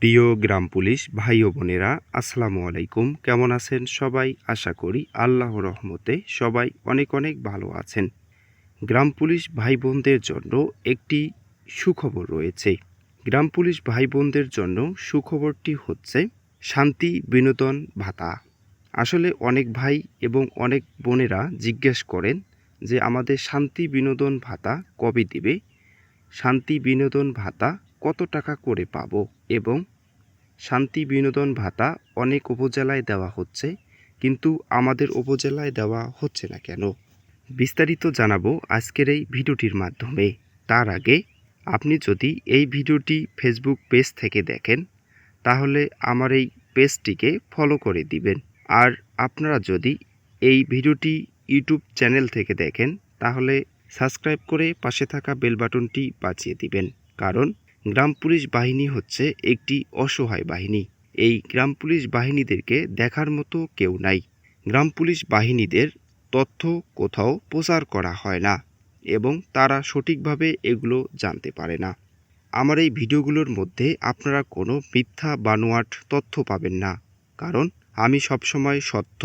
প্রিয় গ্রাম পুলিশ ভাই ও বোনেরা, আসসালামু আলাইকুম। কেমন আছেন সবাই? আশা করি আল্লাহ রহমতে সবাই অনেক অনেক ভালো আছেন। গ্রাম পুলিশ ভাই বোনদের জন্য একটি সুখবর রয়েছে। গ্রাম পুলিশ ভাই বোনদের জন্য সুখবরটি হচ্ছে, শান্তি, বিনোদন, ভাতা। আসলে অনেক ভাই এবং অনেক বোনেরা জিজ্ঞেস করেন যে, আমাদের শান্তি, বিনোদন, ভাতা কবে দিবে? শান্তি, বিনোদন, ভাতা কত টাকা করে পাব এবং শান্তি বিনোদন ভাতা অনেক উপজেলায় দেওয়া হচ্ছে, কিন্তু আমাদের উপজেলায় দেওয়া হচ্ছে না কেন? বিস্তারিত জানাব আজকের এই ভিডিওটির মাধ্যমে। তার আগে আপনি যদি এই ভিডিওটি ফেসবুক পেজ থেকে দেখেন, তাহলে আমার এই পেজটিকে ফলো করে দিবেন। আর আপনারা যদি এই ভিডিওটি ইউটিউব চ্যানেল থেকে দেখেন, তাহলে সাবস্ক্রাইব করে পাশে থাকা বেল বাটনটি বাজিয়ে দিবেন। কারণ গ্রাম পুলিশ বাহিনী হচ্ছে একটি অসহায় বাহিনী। এই গ্রাম পুলিশ বাহিনীদেরকে দেখার মতো কেউ নাই। গ্রাম পুলিশ বাহিনীদের তথ্য কোথাও প্রচার করা হয় না এবং তারা সঠিকভাবে এগুলো জানতে পারে না। আমার এই ভিডিওগুলোর মধ্যে আপনারা কোনো মিথ্যা, বানোয়াট তথ্য পাবেন না। কারণ আমি সবসময় সত্য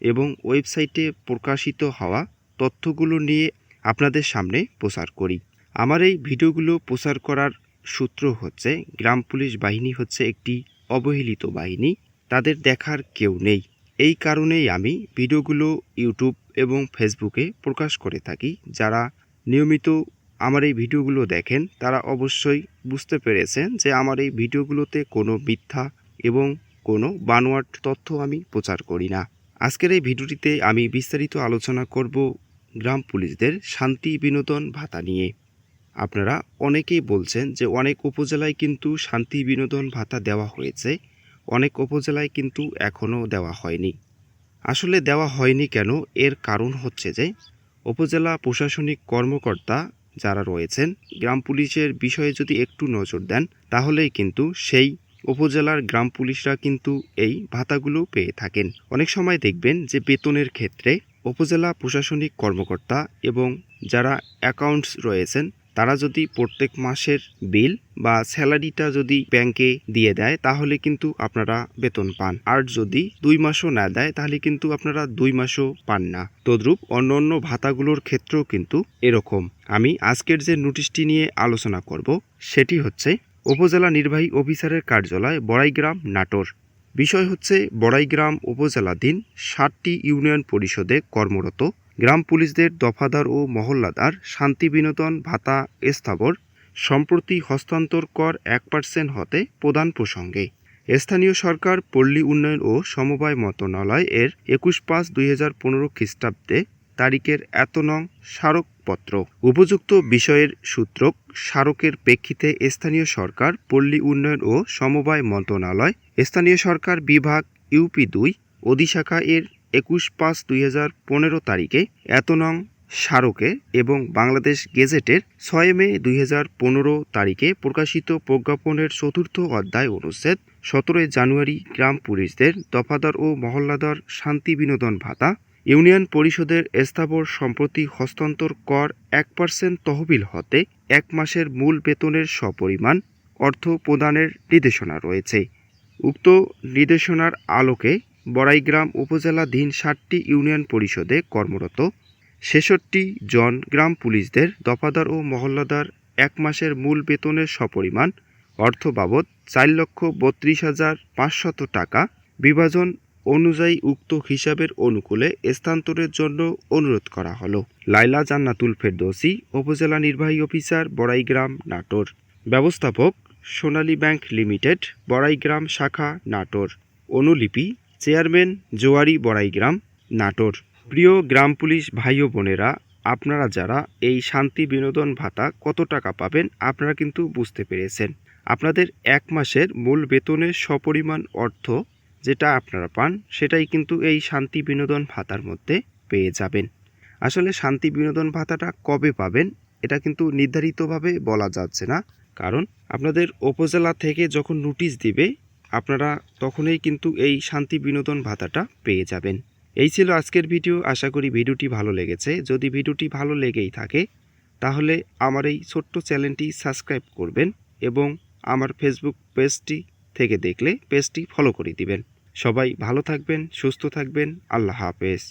এবং ওয়েবসাইটে প্রকাশিত হওয়া তথ্যগুলো নিয়ে আপনাদের সামনে প্রচার করি। আমার এই ভিডিওগুলো প্রচার করার সূত্র হচ্ছে, গ্রাম পুলিশ বাহিনী হচ্ছে একটি অবহেলিত বাহিনী। তাদের দেখার কেউ নেই। এই কারণেই আমি ভিডিওগুলো ইউটিউব এবং ফেসবুকে প্রকাশ করে থাকি। যারা নিয়মিত আমার এই ভিডিওগুলো দেখেন, তারা অবশ্যই বুঝতে পেরেছেন যে আমার এই ভিডিওগুলোতে কোনো মিথ্যা এবং কোনো বানোয়াট তথ্য আমি প্রচার করি না। আজকের এই ভিডিওটিতে আমি বিস্তারিত আলোচনা করব গ্রাম পুলিশদের শান্তি বিনোদন ভাতা নিয়ে। আপনারা অনেকেই বলছেন যে অনেক উপজেলায় কিন্তু শান্তি বিনোদন ভাতা দেওয়া হয়েছে, অনেক উপজেলায় কিন্তু এখনও দেওয়া হয়নি। আসলে দেওয়া হয়নি কেন? এর কারণ হচ্ছে যে উপজেলা প্রশাসনিক কর্মকর্তা যারা রয়েছেন, গ্রাম পুলিশের বিষয়ে যদি একটু নজর দেন, তাহলেই কিন্তু সেই উপজেলার গ্রাম পুলিশরা কিন্তু এই ভাতাগুলো পেয়ে থাকেন। অনেক সময় দেখবেন যে বেতনের ক্ষেত্রে উপজেলা প্রশাসনিক কর্মকর্তা এবং যারা অ্যাকাউন্টস রয়েছেন তারা যদি প্রত্যেক মাসের বিল বা স্যালারিটা যদি ব্যাংকে দিয়ে দেয়, তাহলে কিন্তু আপনারা বেতন পান। আর যদি দুই মাসও না দেয়, তাহলে কিন্তু আপনারা দুই মাসও পান না। তদ্রূপ অন্য অন্য ভাতাগুলোর ক্ষেত্রেও কিন্তু এরকম। আমি আজকের যে নোটিশটি নিয়ে আলোচনা করব, সেটি হচ্ছে উপজেলা নির্বাহী অফিসারের কার্যালয় বড়াইগ্রাম নাটোর। বিষয় হচ্ছে বড়াইগ্রাম উপজেলাধীন ষাটটি ইউনিয়ন পরিষদে কর্মরত গ্রাম পুলিশদের দফাদার ও মহল্লাদার শান্তি বিনোদন ভাতা স্থাবর, সম্প্রতি হস্তান্তর কর এক পার্সেন্ট হতে প্রদান প্রসঙ্গে। স্থানীয় সরকার, পল্লী উন্নয়ন ও সমবায় মন্ত্রণালয় এর একুশ পাঁচ দুই হাজার পনেরো খ্রিস্টাব্দে তারিখের এত নং স্মারকপত্র। উপযুক্ত বিষয়ের সূত্রক স্মারকের প্রেক্ষিতে স্থানীয় সরকার, পল্লী উন্নয়ন ও সমবায় মন্ত্রণালয়, স্থানীয় সরকার বিভাগ, ইউপি দুই, অধিশাখা এর একুশ পাঁচ দুই হাজার পনেরো তারিখে এত নং স্মারকে এবং বাংলাদেশ গেজেটের ছয় মে দুই হাজার পনেরো তারিখে প্রকাশিত প্রজ্ঞাপনের চতুর্থ অধ্যায় অনুচ্ছেদ সতেরোই জানুয়ারি গ্রাম পুলিশদের দফাদার ও মহল্লাদার শান্তি বিনোদন ভাতা, ইউনিয়ন পরিষদের স্থাবর সম্প্রতি হস্তান্তর কর এক পার্সেন্ট তহবিল হতে এক মাসের মূল বেতনের সপরিমাণ অর্থ প্রদানের নির্দেশনা রয়েছে। উক্ত নির্দেশনার আলোকে বড়াইগ্রাম উপজেলাধীন ষাটটি ইউনিয়ন পরিষদে কর্মরত। ছেষট্টি জন গ্রাম পুলিশদের দফাদার ও মহল্লাদার এক মাসের মূল বেতনের সপরিমাণ, অর্থ বাবদ চার লক্ষ বত্রিশ হাজার পাঁচশত টাকা বিভাজন অনুযায়ী উক্ত হিসাবের অনুকূলে স্থানান্তরের জন্য অনুরোধ করা হলো। লাইলা জান্নাতুল ফেরদৌসি, উপজেলা নির্বাহী অফিসার, বড়াইগ্রাম, নাটোর। ব্যবস্থাপক, সোনালী ব্যাংক লিমিটেড, বড়াইগ্রাম শাখা, নাটোর। অনুলিপি চেয়ারম্যান জোয়ারি বড়াইগ্রাম, নাটোর। প্রিয় গ্রাম পুলিশ ভাই ও বোনেরা, আপনারা যারা এই শান্তি বিনোদন ভাতা কত টাকা পাবেন আপনারা কিন্তু বুঝতে পেরেছেন। আপনাদের এক মাসের মূল বেতনের সপরিমাণ অর্থ যেটা আপনারা পান, সেটাই কিন্তু এই শান্তি বিনোদন ভাতার মধ্যে পেয়ে যাবেন। আসলে শান্তি বিনোদন ভাতাটা কবে পাবেন, এটা কিন্তু নির্ধারিতভাবে বলা যাচ্ছে না। কারণ আপনাদের উপজেলা থেকে যখন নোটিশ দিবে আপনারা তখনই কিন্তু এই শান্তি বিনোদন ভাতাটা পেয়ে যাবেন। এই ছিল আজকের ভিডিও। আশা করি ভিডিওটি ভালো লেগেছে। যদি ভিডিওটি ভালো লেগেই থাকে, তাহলে আমার এই ছোট্ট চ্যানেলটি সাবস্ক্রাইব করবেন এবং আমার ফেসবুক পেজটি থেকে দেখলে পেজটি ফলো করে দিবেন। সবাই ভালো থাকবেন, সুস্থ থাকবেন। আল্লাহ হাফেজ।